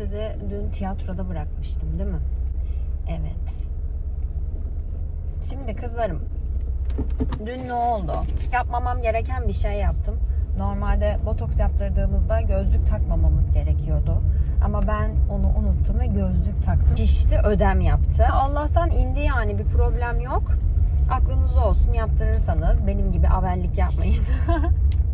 Sizi dün tiyatroda bırakmıştım değil mi? Evet. Şimdi kızlarım. Dün ne oldu? Yapmamam gereken bir şey yaptım. Normalde botoks yaptırdığımızda gözlük takmamamız gerekiyordu. Ama ben onu unuttum ve gözlük taktım. Şişti ödem yaptı. Allah'tan indi yani bir problem yok. Aklınızda olsun yaptırırsanız benim gibi avellik yapmayın.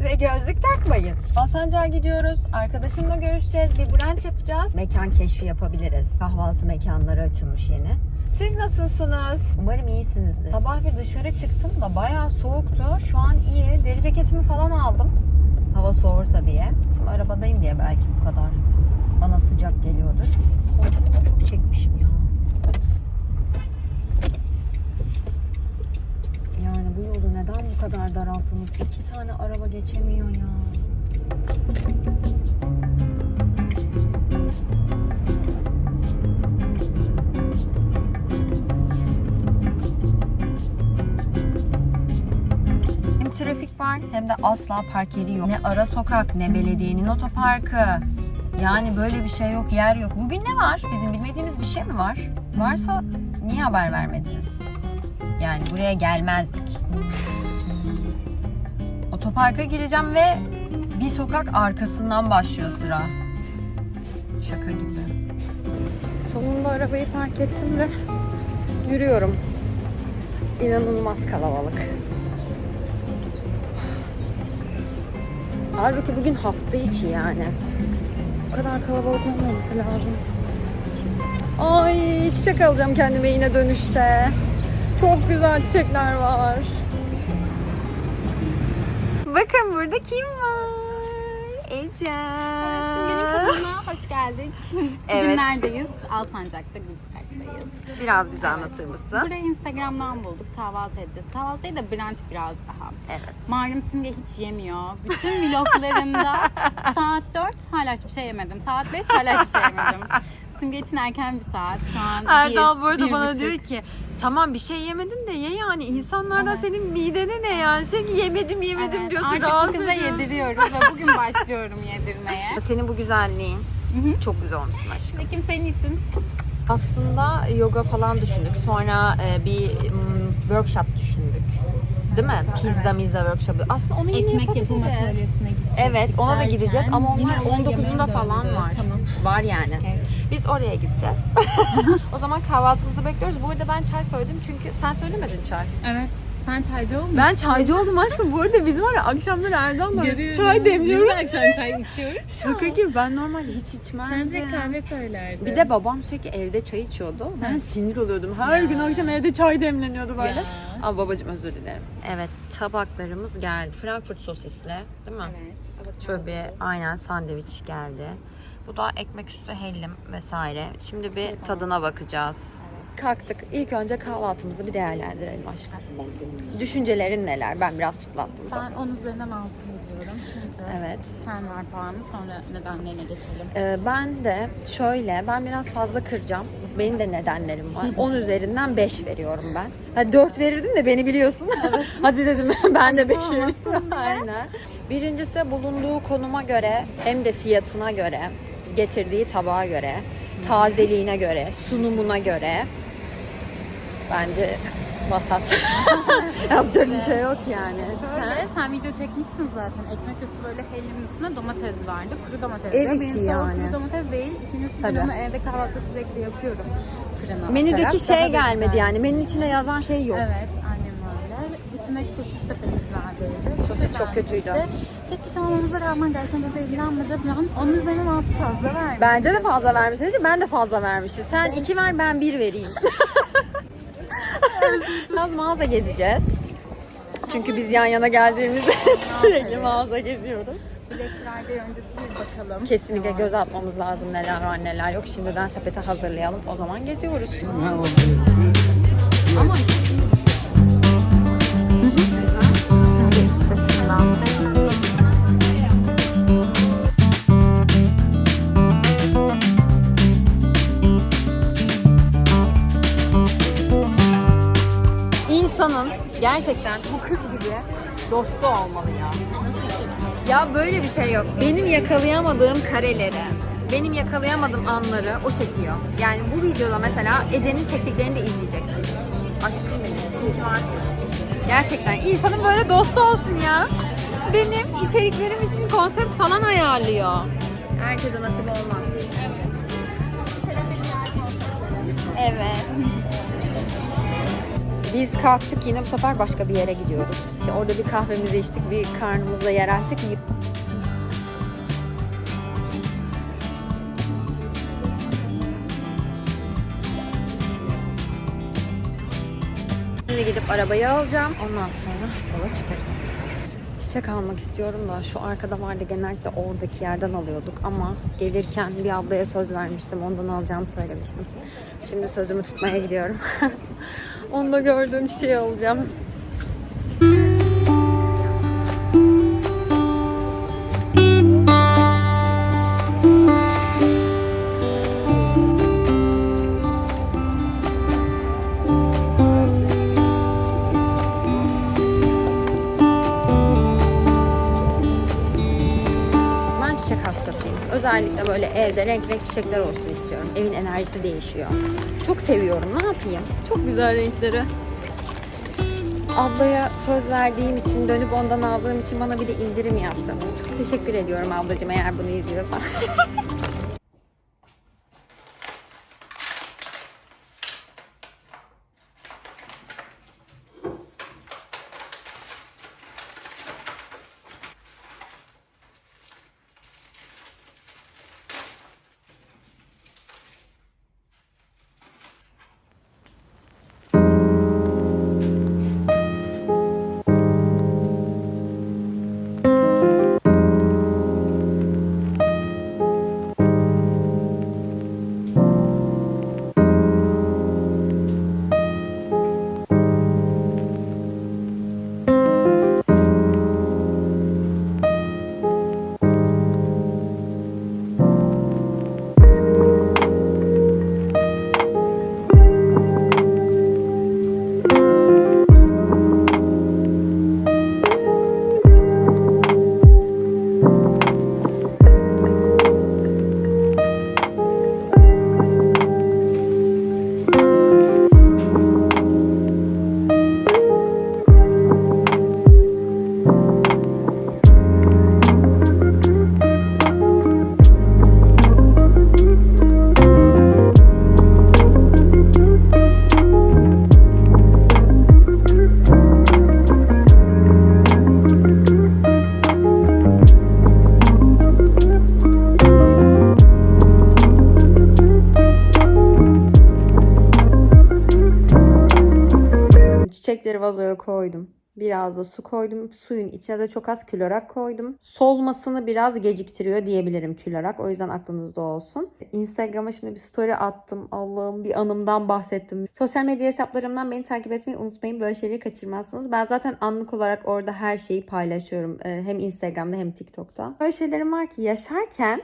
ve gözlük takmayın. Alsancak'a gidiyoruz. Arkadaşımla görüşeceğiz. Bir brunch yapacağız. Mekan keşfi yapabiliriz. Kahvaltı mekanları açılmış yeni. Siz nasılsınız? Umarım iyisinizdir. Sabah bir dışarı çıktım da bayağı soğuktu. Şu an iyi. Deri ceketimi falan aldım. Hava soğursa diye. Şimdi arabadayım diye belki bu kadar bana sıcak geliyordur. Koltuğumu çok çekmişim ya. Yani bu yolu neden bu kadar daralttınız? İki tane araba geçemiyor ya. Hem trafik var hem de asla park yeri yok. Ne ara sokak ne belediyenin otoparkı. Yani böyle bir şey yok, yer yok. Bugün ne var? Bizim bilmediğimiz bir şey mi var? Varsa niye haber vermediniz? Yani buraya gelmezdik. Otoparka gireceğim ve bir sokak arkasından başlıyor sıra. Şaka gibi. Sonunda arabayı park ettim ve yürüyorum. İnanılmaz kalabalık. Halbuki bugün hafta içi yani. Bu kadar kalabalık olmaması lazım. Ay çiçek alacağım kendime yine dönüşte. Çok güzel çiçekler var. Bakın burada kim var? Ece. Hoş geldik. Evet. Bugün neredeyiz? Alsancak'ta Gülsüperk'teyiz. Biraz bize anlatır mısın? Burayı Instagram'dan bulduk. Kahvaltı edeceğiz. Kahvaltıyı da brunch biraz daha. Evet. Malum Simge hiç yemiyor. Bütün vloglarında saat 4 hala hiçbir şey yemedim. Saat 5 hala hiçbir şey yemedim. Simge için erken bir saat. Şu an Erdal bir, bu arada bir bana buçuk. diyor ki tamam bir şey yemedin de ye yani insanlardan Evet. senin midene ne yani sürekli yemedim yemedim Evet, diyorsun Artık rahatsız bu kıza ediyorsun. yediriyoruz ve bugün başlıyorum yedirmeye. Senin bu güzelliğin çok güzel olmuşsun aşkım. Peki senin için? Aslında yoga falan düşündük. Sonra e, bir mm, workshop düşündük. Değil mi? Pizza mizza workshopu. Aslında onu yine Ekmek yapım atölyesine gidecektik Evet ona da gideceğiz ama onlar olay yemeğe 19'unda falan döndü. var. Tamam. Var yani. Evet. Biz oraya gideceğiz. o zaman kahvaltımızı bekliyoruz. Bu arada ben çay söyledim çünkü sen söylemedin çay. Evet. Sen çaycı olmuş. Ben çaycı oldum aşkım. Bu arada bizim var ya akşamları Erdal'la çay demliyoruz. Biz de akşam çay içiyoruz. Şaka gibi ben normalde hiç içmezdim. Sen de kahve söylerdin. Bir de babam sürekli evde çay içiyordu. Ben sinir oluyordum. Her Ya. gün akşam evde çay demleniyordu böyle. Ya. Ama babacığım özür dilerim. Evet tabaklarımız geldi. Frankfurt sosisli değil mi? Evet. Şöyle bir aynen sandviç geldi. Bu da ekmek üstü hellim vesaire. Şimdi bir tadına bakacağız. Kalktık. İlk önce kahvaltımızı bir değerlendirelim aşkım. Düşüncelerin neler? Ben biraz çıtlattım. Ben 10 üzerinden 6 veriyorum çünkü Evet. sen ver puanı sonra nedenlerine geçelim. Ee, ben de şöyle, ben biraz fazla kıracağım. Benim de nedenlerim var. 10 üzerinden 5 veriyorum ben. Ha 4 verirdim de beni biliyorsun. Hadi dedim ben de 5 veriyorum. Aynen. Birincisi bulunduğu konuma göre hem de fiyatına göre, getirdiği tabağa göre, tazeliğine göre, sunumuna göre bence vasat. Yapacak bir şey yok yani. Şöyle sen video çekmişsin zaten. Ekmek üstü böyle hellimin üstüne domates vardı. Kuru domates. Ev işi o yani. Kuru domates değil. İkincisi Tabii. ben onu evde kahvaltıda sürekli yapıyorum. Fırına Menüdeki atarak. şey Daha gelmedi güzel. yani. Menünün içine yazan şey yok. Evet, aynen öyle. İçindeki sosis de pek güzel değildi. Sosis çok kötüydü. Tek kişi olmamıza rağmen gerçekten bize ilgilenmedi. Ben onun üzerinden altı fazla vermiş. Bence de fazla vermişsin. Ben de fazla vermişim. Sen iki ver ben bir vereyim. Biraz mağaza gezeceğiz. Çünkü biz yan yana geldiğimizde sürekli mağaza geziyoruz. Black Friday öncesi bir bakalım. Kesinlikle göz atmamız lazım neler var neler yok. Şimdiden sepete hazırlayalım. O zaman geziyoruz. Şimdi espressinden insanın gerçekten bu kız gibi dostu olmalı ya. Ya böyle bir şey yok. Benim yakalayamadığım kareleri, benim yakalayamadığım anları o çekiyor. Yani bu videoda mesela Ece'nin çektiklerini de izleyeceksiniz. Aşkım benim, iyi varsın. Gerçekten insanın böyle dostu olsun ya. Benim içeriklerim için konsept falan ayarlıyor. Herkese nasip olmaz. Evet. Biz kalktık yine bu sefer başka bir yere gidiyoruz. İşte orada bir kahvemizi içtik, bir karnımızla yer açtık. Şimdi gidip arabayı alacağım. Ondan sonra yola çıkarız. Çiçek almak istiyorum da şu arkada vardı genellikle oradaki yerden alıyorduk ama gelirken bir ablaya söz vermiştim. Ondan alacağımı söylemiştim. Şimdi sözümü tutmaya gidiyorum. Onda gördüğüm çiçeği alacağım. Çiçek hastasıyım. Özellikle böyle evde renk renk çiçekler olsun istiyorum. Evin enerjisi değişiyor. Çok seviyorum. Ne yapayım? Çok güzel renkleri. Ablaya söz verdiğim için, dönüp ondan aldığım için bana bir de indirim yaptı. Çok teşekkür ediyorum ablacığım eğer bunu izliyorsan. Çiçekleri vazoya koydum. Biraz da su koydum. Suyun içine de çok az klorak koydum. Solmasını biraz geciktiriyor diyebilirim klorak. O yüzden aklınızda olsun. Instagram'a şimdi bir story attım. Allah'ım bir anımdan bahsettim. Sosyal medya hesaplarımdan beni takip etmeyi unutmayın. Böyle şeyleri kaçırmazsınız. Ben zaten anlık olarak orada her şeyi paylaşıyorum. Ee, Hem Instagram'da hem TikTok'ta. Böyle şeylerim var ki yaşarken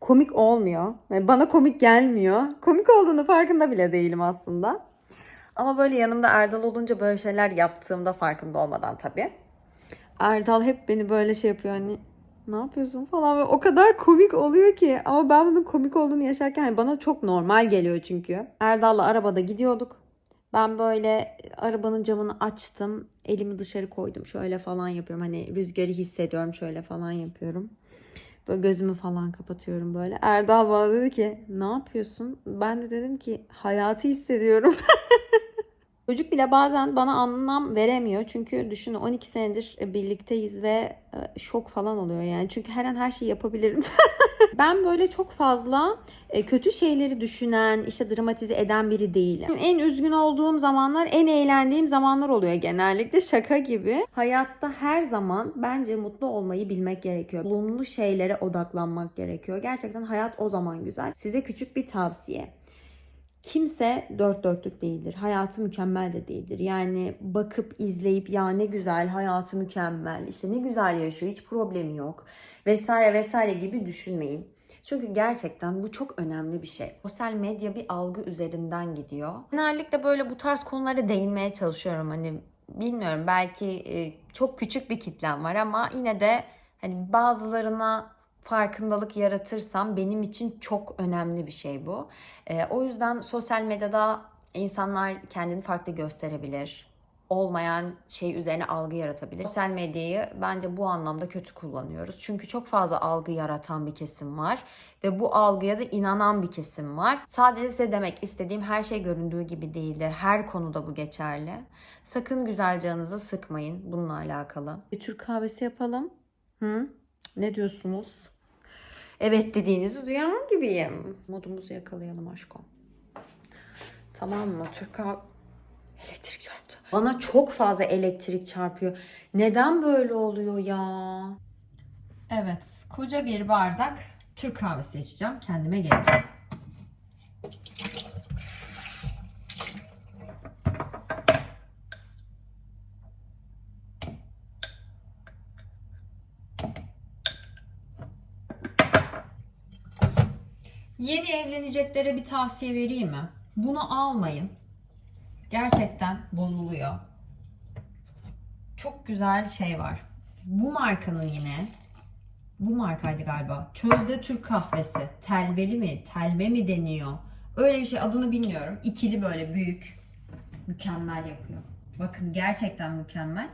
komik olmuyor. Yani bana komik gelmiyor. Komik olduğunu farkında bile değilim aslında. Ama böyle yanımda Erdal olunca böyle şeyler yaptığımda farkında olmadan tabii. Erdal hep beni böyle şey yapıyor hani ne yapıyorsun falan ve o kadar komik oluyor ki ama ben bunun komik olduğunu yaşarken hani bana çok normal geliyor çünkü. Erdal'la arabada gidiyorduk. Ben böyle arabanın camını açtım. Elimi dışarı koydum. Şöyle falan yapıyorum. Hani rüzgarı hissediyorum. Şöyle falan yapıyorum. Böyle gözümü falan kapatıyorum böyle. Erdal bana dedi ki ne yapıyorsun? Ben de dedim ki hayatı hissediyorum. Çocuk bile bazen bana anlam veremiyor. Çünkü düşünün 12 senedir birlikteyiz ve e, şok falan oluyor yani. Çünkü her an her şeyi yapabilirim. ben böyle çok fazla e, kötü şeyleri düşünen, işte dramatize eden biri değilim. En üzgün olduğum zamanlar, en eğlendiğim zamanlar oluyor genellikle şaka gibi. Hayatta her zaman bence mutlu olmayı bilmek gerekiyor. Olumlu şeylere odaklanmak gerekiyor. Gerçekten hayat o zaman güzel. Size küçük bir tavsiye. Kimse dört dörtlük değildir. Hayatı mükemmel de değildir. Yani bakıp izleyip ya ne güzel hayatı mükemmel işte ne güzel yaşıyor hiç problemi yok vesaire vesaire gibi düşünmeyin. Çünkü gerçekten bu çok önemli bir şey. Sosyal medya bir algı üzerinden gidiyor. Genellikle böyle bu tarz konulara değinmeye çalışıyorum. Hani bilmiyorum belki e, çok küçük bir kitlem var ama yine de hani bazılarına farkındalık yaratırsam benim için çok önemli bir şey bu. E, o yüzden sosyal medyada insanlar kendini farklı gösterebilir olmayan şey üzerine algı yaratabilir. Sosyal medyayı bence bu anlamda kötü kullanıyoruz. Çünkü çok fazla algı yaratan bir kesim var ve bu algıya da inanan bir kesim var. Sadece size demek istediğim her şey göründüğü gibi değildir. Her konuda bu geçerli. Sakın güzel canınızı sıkmayın bununla alakalı. Bir Türk kahvesi yapalım. Hı? Ne diyorsunuz? Evet dediğinizi duyan gibiyim. Modumuzu yakalayalım aşkım. Tamam mı? Türk Elektrik çarptı. Bana çok fazla elektrik çarpıyor. Neden böyle oluyor ya? Evet, koca bir bardak Türk kahvesi içeceğim. Kendime geleceğim. Yeni evleneceklere bir tavsiye vereyim mi? Bunu almayın gerçekten bozuluyor. Çok güzel şey var. Bu markanın yine bu markaydı galiba. Közde Türk kahvesi. Telveli mi? Telve mi deniyor? Öyle bir şey adını bilmiyorum. İkili böyle büyük. Mükemmel yapıyor. Bakın gerçekten mükemmel.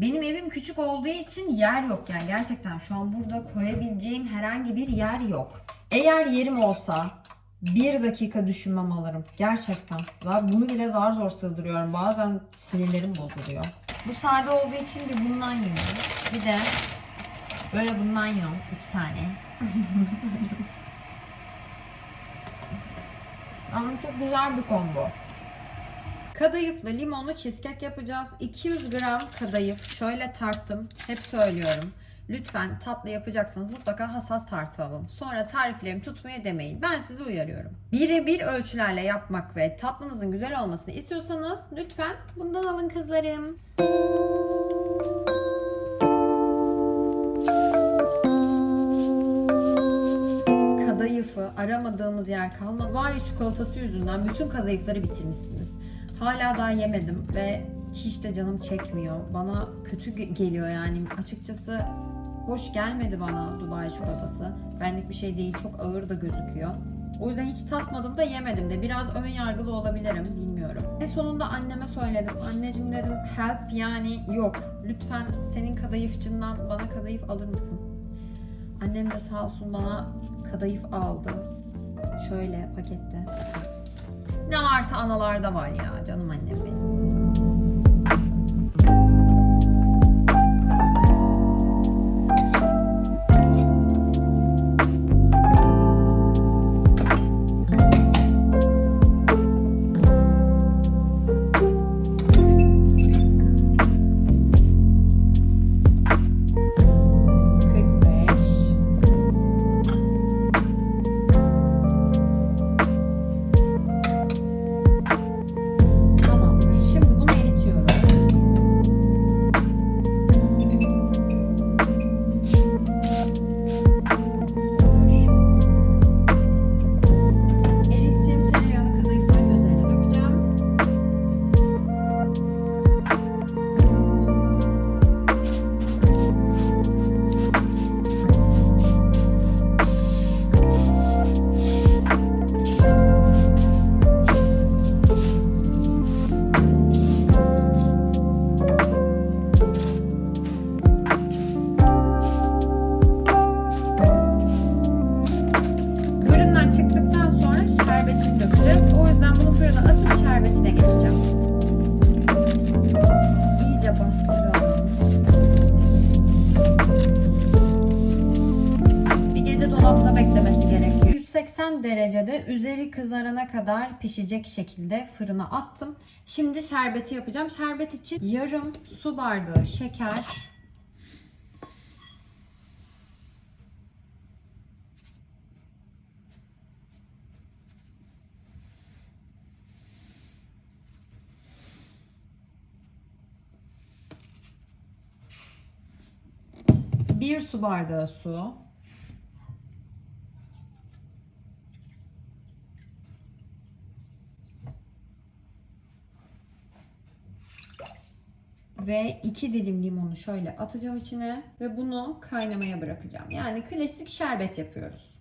Benim evim küçük olduğu için yer yok yani gerçekten şu an burada koyabileceğim herhangi bir yer yok. Eğer yerim olsa bir dakika düşünmem alırım. Gerçekten. Bunu bile zar zor sığdırıyorum. Bazen sinirlerim bozuluyor. Bu sade olduğu için bir bundan yiyorum. Bir de böyle bundan yiyorum. iki tane. Ama çok güzel bir combo. Kadayıflı limonlu cheesecake yapacağız. 200 gram kadayıf. Şöyle tarttım. Hep söylüyorum. Lütfen tatlı yapacaksanız mutlaka hassas tartı alın. Sonra tariflerimi tutmaya demeyin. Ben sizi uyarıyorum. Birebir ölçülerle yapmak ve tatlınızın güzel olmasını istiyorsanız lütfen bundan alın kızlarım. Kadayıfı aramadığımız yer kalmadı. Vay çikolatası yüzünden bütün kadayıfları bitirmişsiniz. Hala daha yemedim ve hiç de canım çekmiyor. Bana kötü ge- geliyor yani. Açıkçası hoş gelmedi bana Dubai çikolatası. Benlik bir şey değil. Çok ağır da gözüküyor. O yüzden hiç tatmadım da yemedim de. Biraz ön yargılı olabilirim. Bilmiyorum. En sonunda anneme söyledim. Anneciğim dedim help yani yok. Lütfen senin kadayıfçından bana kadayıf alır mısın? Annem de sağ olsun bana kadayıf aldı. Şöyle pakette. Ne varsa anallarda var ya canım annem benim. Derecede üzeri kızarana kadar pişecek şekilde fırına attım. Şimdi şerbeti yapacağım. Şerbet için yarım su bardağı şeker, bir su bardağı su, ve 2 dilim limonu şöyle atacağım içine ve bunu kaynamaya bırakacağım. Yani klasik şerbet yapıyoruz.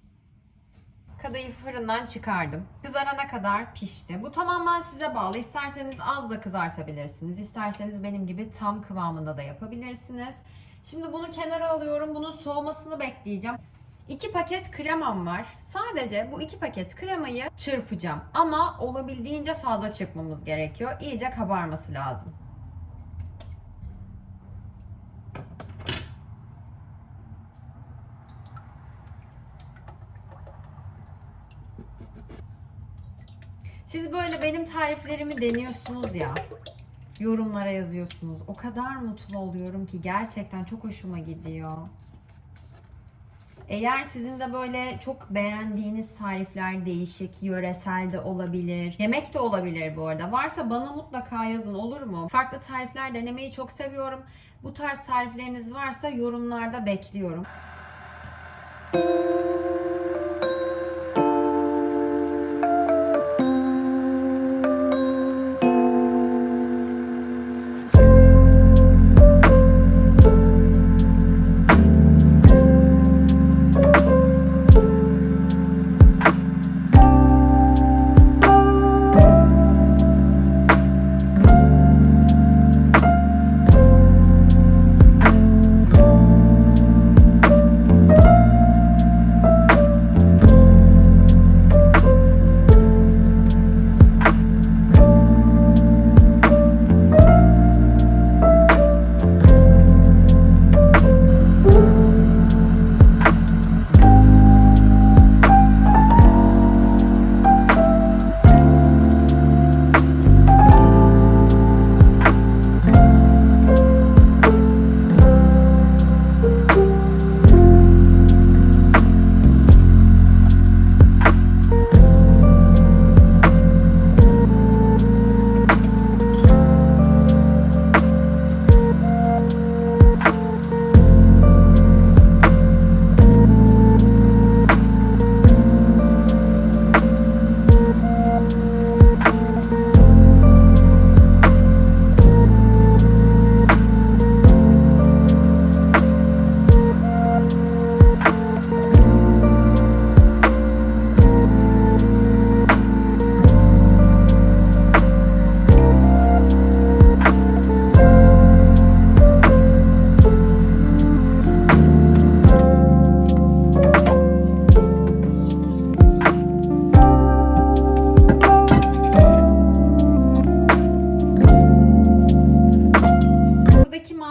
Kadayıf fırından çıkardım. Kızarana kadar pişti. Bu tamamen size bağlı. İsterseniz az da kızartabilirsiniz. İsterseniz benim gibi tam kıvamında da yapabilirsiniz. Şimdi bunu kenara alıyorum. Bunun soğumasını bekleyeceğim. 2 paket kremam var. Sadece bu 2 paket kremayı çırpacağım. Ama olabildiğince fazla çırpmamız gerekiyor. İyice kabarması lazım. Siz böyle benim tariflerimi deniyorsunuz ya. Yorumlara yazıyorsunuz. O kadar mutlu oluyorum ki gerçekten çok hoşuma gidiyor. Eğer sizin de böyle çok beğendiğiniz tarifler değişik, yöresel de olabilir. Yemek de olabilir bu arada. Varsa bana mutlaka yazın olur mu? Farklı tarifler denemeyi çok seviyorum. Bu tarz tarifleriniz varsa yorumlarda bekliyorum.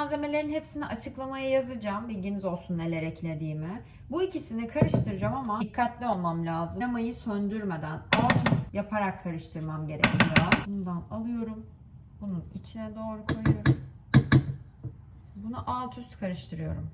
Malzemelerin hepsini açıklamaya yazacağım. Bilginiz olsun neler eklediğimi. Bu ikisini karıştıracağım ama dikkatli olmam lazım. Kremayı söndürmeden alt üst yaparak karıştırmam gerekiyor. Bundan alıyorum. Bunun içine doğru koyuyorum. Bunu alt üst karıştırıyorum.